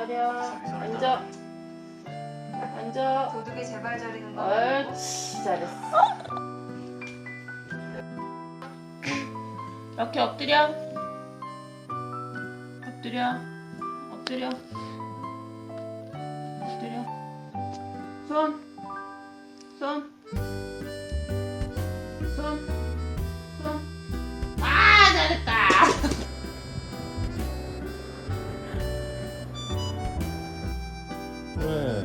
기다려. 앉아. 앉아. 도둑이 제발 저리는 거. 옳지 잘했어. 이렇게 엎드려. 엎드려. 엎드려. 엎드려. 손. 손. Yeah.